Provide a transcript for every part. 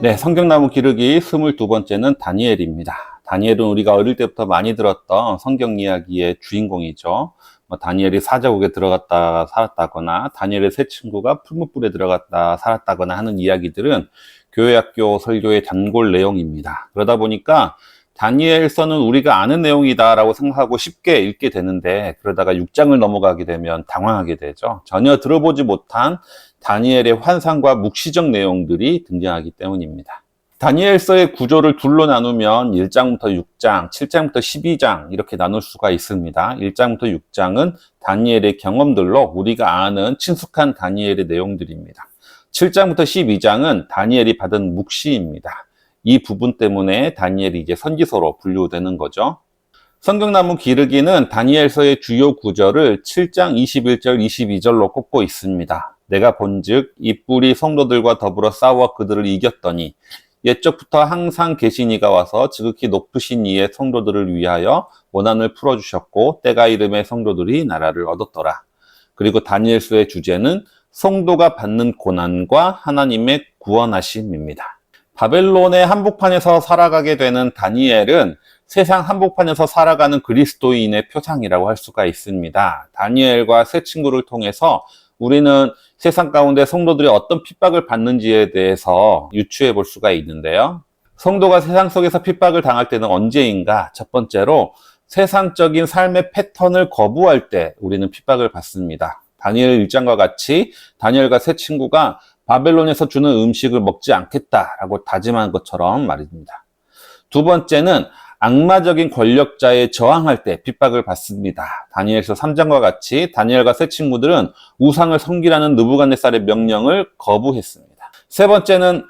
네, 성경나무 기르기 22번째는 다니엘입니다. 다니엘은 우리가 어릴 때부터 많이 들었던 성경 이야기의 주인공이죠. 뭐 다니엘이 사자국에 들어갔다 살았다거나 다니엘의 세 친구가 풀무불에 들어갔다 살았다거나 하는 이야기들은 교회학교 설교의 단골 내용입니다. 그러다 보니까 다니엘서는 우리가 아는 내용이다라고 생각하고 쉽게 읽게 되는데 그러다가 6장을 넘어가게 되면 당황하게 되죠. 전혀 들어보지 못한 다니엘의 환상과 묵시적 내용들이 등장하기 때문입니다. 다니엘서의 구조를 둘로 나누면 1장부터 6장, 7장부터 12장 이렇게 나눌 수가 있습니다. 1장부터 6장은 다니엘의 경험들로 우리가 아는 친숙한 다니엘의 내용들입니다. 7장부터 12장은 다니엘이 받은 묵시입니다. 이 부분 때문에 다니엘이 이제 선지서로 분류되는 거죠. 성경나무 기르기는 다니엘서의 주요 구절을 7장 21절, 22절로 꼽고 있습니다. 내가 본즉 이 뿔이 성도들과 더불어 싸워 그들을 이겼더니 옛적부터 항상 계신 이가 와서 지극히 높으신 이의 성도들을 위하여 원한을 풀어주셨고 때가 이름의 성도들이 나라를 얻었더라. 그리고 다니엘서의 주제는 성도가 받는 고난과 하나님의 구원하심입니다. 바벨론의 한복판에서 살아가게 되는 다니엘은 세상 한복판에서 살아가는 그리스도인의 표상이라고 할 수가 있습니다. 다니엘과 세 친구를 통해서 우리는 세상 가운데 성도들이 어떤 핍박을 받는지에 대해서 유추해 볼 수가 있는데요. 성도가 세상 속에서 핍박을 당할 때는 언제인가? 첫 번째로 세상적인 삶의 패턴을 거부할 때 우리는 핍박을 받습니다. 다니엘 1장과 같이 다니엘과 세 친구가 바벨론에서 주는 음식을 먹지 않겠다라고 다짐한 것처럼 말입니다. 두 번째는 악마적인 권력자에 저항할 때 핍박을 받습니다. 다니엘서 3장과 같이 다니엘과 세 친구들은 우상을 섬기라는 느부갓네살의 명령을 거부했습니다. 세 번째는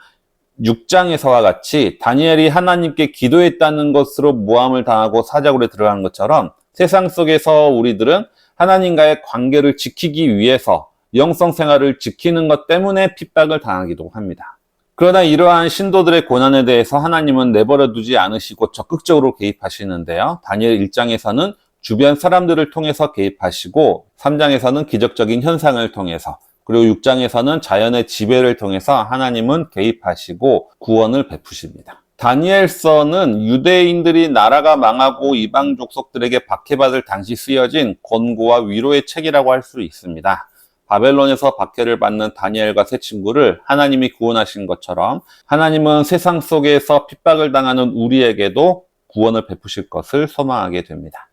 6장에서와 같이 다니엘이 하나님께 기도했다는 것으로 모함을 당하고 사자굴에 들어간 것처럼 세상 속에서 우리들은 하나님과의 관계를 지키기 위해서 영성 생활을 지키는 것 때문에 핍박을 당하기도 합니다. 그러나 이러한 신도들의 고난에 대해서 하나님은 내버려 두지 않으시고 적극적으로 개입하시는데요. 다니엘 1장에서는 주변 사람들을 통해서 개입하시고 3장에서는 기적적인 현상을 통해서 그리고 6장에서는 자연의 지배를 통해서 하나님은 개입하시고 구원을 베푸십니다. 다니엘서는 유대인들이 나라가 망하고 이방 족속들에게 박해받을 당시 쓰여진 권고와 위로의 책이라고 할 수 있습니다. 바벨론에서 박해를 받는 다니엘과 세 친구를 하나님이 구원하신 것처럼 하나님은 세상 속에서 핍박을 당하는 우리에게도 구원을 베푸실 것을 소망하게 됩니다.